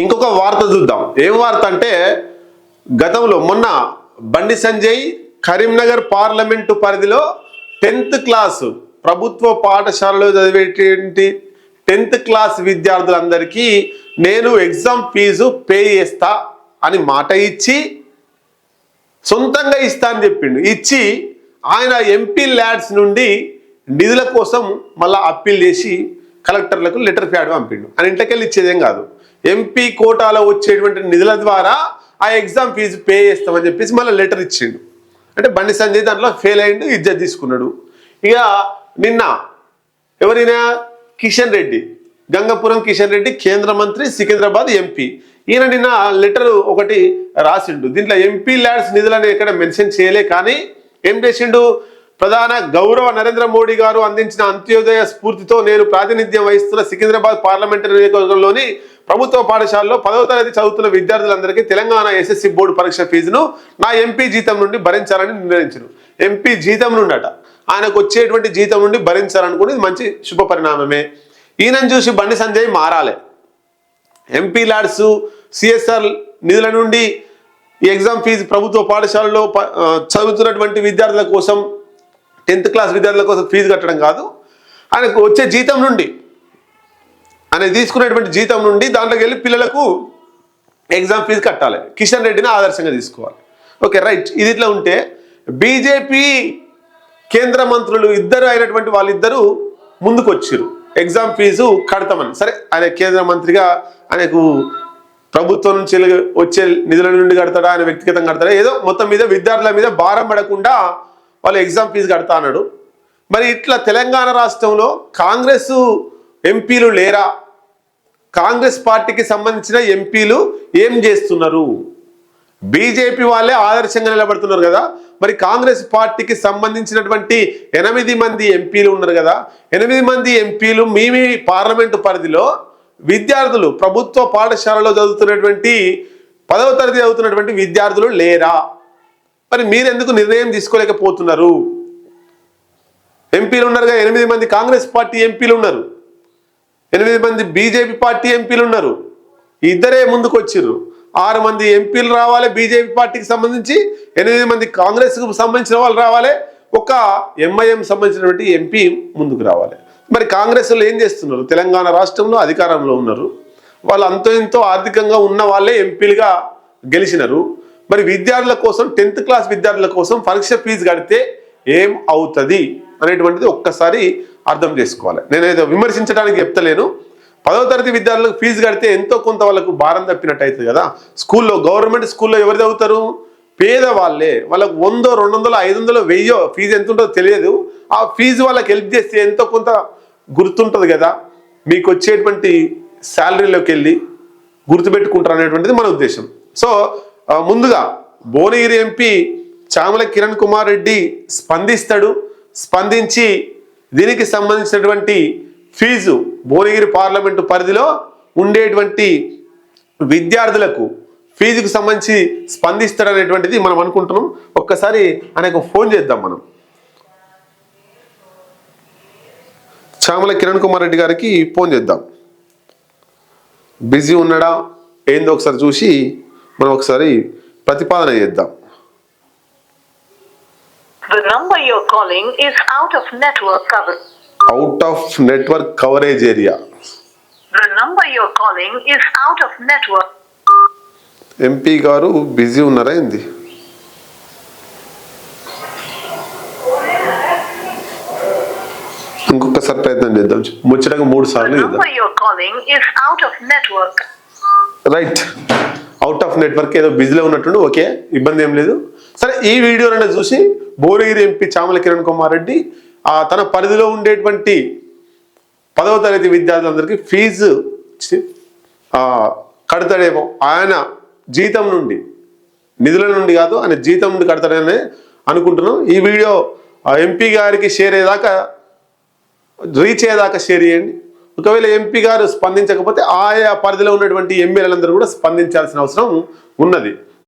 ఇంకొక వార్త చూద్దాం. ఏం వార్త అంటే గతంలో మొన్న బండి సంజయ్ కరీంనగర్ పార్లమెంటు పరిధిలో టెన్త్ క్లాస్ ప్రభుత్వ పాఠశాలలో చదివేటువంటి టెన్త్ క్లాస్ విద్యార్థులందరికీ నేను ఎగ్జామ్ ఫీజు పే చేస్తా అని మాట ఇచ్చి సొంతంగా ఇస్తా అని చెప్పిండు. ఇచ్చి ఆయన ఎంపీ ల్యాడ్స్ నుండి నిధుల కోసం మళ్ళా అప్పీల్ చేసి కలెక్టర్లకు లెటర్ ప్యాడ్ పంపిండు. ఆయన ఇంట్లోకెళ్ళి ఇచ్చేదేం కాదు. ఎంపీ కోటాలో వచ్చేటువంటి నిధుల ద్వారా ఆ ఎగ్జామ్ ఫీజు పే చేస్తామని చెప్పేసి మళ్ళీ లెటర్ ఇచ్చిండు. అంటే బండి సంజయ్ దాంట్లో ఫెయిల్ అయ్యిండు ఇజ్జత్ తీసుకున్నాడు. ఇక నిన్న ఎవరైనా? కిషన్ రెడ్డి. గంగపురం కిషన్ రెడ్డి కేంద్ర మంత్రి సికింద్రాబాద్ ఎంపీ ఈయన నిన్న లెటర్ ఒకటి రాసిండు. దీంట్లో ఎంపీ ల్యాడ్స్ నిధులని ఎక్కడ మెన్షన్ చేయలే కానీ ఏం చేసిండు? ప్రధాన గౌరవ నరేంద్ర మోడీ గారు అందించిన అంత్యోదయ స్ఫూర్తితో నేను ప్రాతినిధ్యం వహిస్తున్న సికింద్రాబాద్ పార్లమెంటరీ నియోజకవర్గంలోని ప్రభుత్వ పాఠశాలలో పదవ తరగతి చదువుతున్న విద్యార్థులందరికీ తెలంగాణ ఎస్ఎస్సి బోర్డు పరీక్ష ఫీజును నా ఎంపీ జీతం నుండి భరించాలని నిర్ణయించారు ఎంపీ జీతం నుండట ఆయనకు వచ్చేటువంటి జీతం నుండి భరించాలనుకుని మంచి శుభ పరిణామమే. ఈయనను చూసి బండి సంజయ్ మారాలి. ఎంపీ లాడ్స్ సిఎస్ఆర్ నిధుల నుండి ఈ ఎగ్జామ్ ఫీజు ప్రభుత్వ పాఠశాలలో చదువుతున్నటువంటి విద్యార్థుల కోసం టెన్త్ క్లాస్ విద్యార్థుల కోసం ఫీజు కట్టడం కాదు. ఆయనకు వచ్చే జీతం నుండి ఆయన తీసుకునేటువంటి జీతం నుండి దాంట్లోకి వెళ్ళి పిల్లలకు ఎగ్జామ్ ఫీజు కట్టాలి. కిషన్ రెడ్డిని ఆదర్శంగా తీసుకోవాలి. Okay right. ఇది ఇట్లా ఉంటే బీజేపీ కేంద్ర మంత్రులు ఇద్దరు అయినటువంటి వాళ్ళిద్దరూ ముందుకు వచ్చారు ఎగ్జామ్ ఫీజు కడతామని. సరే ఆయన కేంద్ర మంత్రిగా ఆయనకు ప్రభుత్వం నుంచి వచ్చే నిధుల నుండి కడతాడా ఆయన వ్యక్తిగతంగా కడతాడా ఏదో మొత్తం మీద విద్యార్థుల మీద భారం పడకుండా వాళ్ళు ఎగ్జామ్ ఫీజు కడతా అన్నాడు. మరి ఇట్లా తెలంగాణ రాష్ట్రంలో కాంగ్రెస్ ఎంపీలు లేరా? కాంగ్రెస్ పార్టీకి సంబంధించిన ఎంపీలు ఏం చేస్తున్నారు? బీజేపీ వాళ్ళే ఆదర్శంగా నిలబడుతున్నారు కదా. మరి కాంగ్రెస్ పార్టీకి సంబంధించినటువంటి ఎనిమిది మంది ఎంపీలు ఉన్నారు కదా. ఎనిమిది మంది ఎంపీలు మీ మీ పార్లమెంటు పరిధిలో విద్యార్థులు ప్రభుత్వ పాఠశాలలో చదువుతున్నటువంటి పదవ తరగతి చదువుతున్నటువంటి విద్యార్థులు లేరా? మరి మీరెందుకు నిర్ణయం తీసుకోలేకపోతున్నారు? ఎంపీలు ఉన్నారుగా ఎనిమిది మంది కాంగ్రెస్ పార్టీ ఎంపీలు ఉన్నారు. ఎనిమిది మంది బీజేపీ పార్టీ ఎంపీలు ఉన్నారు. ఇద్దరే ముందుకు వచ్చిర్రు ఆరు మంది ఎంపీలు రావాలి బీజేపీ పార్టీకి సంబంధించి ఎనిమిది మంది కాంగ్రెస్కు సంబంధించిన వాళ్ళు రావాలి ఒక ఎంఐఎం సంబంధించినటువంటి ఎంపీ ముందుకు రావాలి. మరి కాంగ్రెస్లో ఏం చేస్తున్నారు? తెలంగాణ రాష్ట్రంలో అధికారంలో ఉన్నారు. వాళ్ళు అంతో ఎంతో ఆర్థికంగా ఉన్న వాళ్ళే ఎంపీలుగా గెలిచినారు. మరి విద్యార్థుల కోసం టెన్త్ క్లాస్ విద్యార్థుల కోసం పరీక్ష ఫీజు కడితే ఏం అవుతుంది అనేటువంటిది ఒక్కసారి అర్థం చేసుకోవాలి. నేనైతే విమర్శించడానికి చెప్తలేను. పదవ తరగతి విద్యార్థులకు ఫీజు కడితే ఎంతో కొంత వాళ్ళకు భారం తప్పినట్టు అవుతుంది కదా. స్కూల్లో గవర్నమెంట్ స్కూల్లో ఎవరు చదువుతారు? పేదవాళ్ళే. వాళ్ళకు వందో రెండు వందలు ఐదు వందలు వెయ్యో ఫీజు ఎంత ఉంటుందో తెలియదు. ఆ ఫీజు వాళ్ళకి హెల్ప్ చేస్తే ఎంతో కొంత గుర్తుంటుంది కదా. మీకు వచ్చేటువంటి శాలరీలోకి వెళ్ళి గుర్తుపెట్టుకుంటారు అనేటువంటిది మన ఉద్దేశం. సో ముందుగా భువనగిరి ఎంపీ చామల కిరణ్ కుమార్ రెడ్డి స్పందిస్తాడు. స్పందించి దీనికి సంబంధించినటువంటి ఫీజు భువనగిరి పార్లమెంటు పరిధిలో ఉండేటువంటి విద్యార్థులకు ఫీజుకు సంబంధించి స్పందిస్తాడనేటువంటిది మనం అనుకుంటున్నాం. ఒక్కసారి ఆయనకు ఫోన్ చేద్దాం మనం. చామల కిరణ్ కుమార్ రెడ్డి గారికి ఫోన్ చేద్దాం. బిజీ ఉన్నాడా? ఏందో ఒకసారి చూసి మనం ఒకసారి ప్రతిపాదన చేద్దాం. Out of network coverage area MP గారు బిజీ ఉన్నారా ఏంది? ఇంకొకసారి ప్రయత్నం చేద్దాం. ముచ్చటగా మూడు సార్లు రైట్ అవుట్ ఆఫ్ నెట్వర్క్ ఏదో బిజీలో ఉన్నట్టుండి ఓకే ఇబ్బంది ఏం లేదు. సరే ఈ వీడియోలను చూసి భువనగిరి ఎంపీ చామల కిరణ్ కుమార్ రెడ్డి తన పరిధిలో ఉండేటువంటి పదవ తరగతి విద్యార్థులందరికీ ఫీజు కడతాడేమో. ఆయన జీతం నుండి నిధుల నుండి కాదు ఆయన జీతం నుండి కడతాడని అనుకుంటున్నాం. ఈ వీడియో ఎంపీ గారికి షేర్ అయ్యేదాకా రీచ్ అయ్యేదాకా షేర్ చేయండి. ఒకవేళ ఎంపీ గారు స్పందించకపోతే ఆయా పరిధిలో ఉన్నటువంటి ఎమ్మెల్యేలందరూ కూడా స్పందించాల్సిన అవసరం ఉన్నది.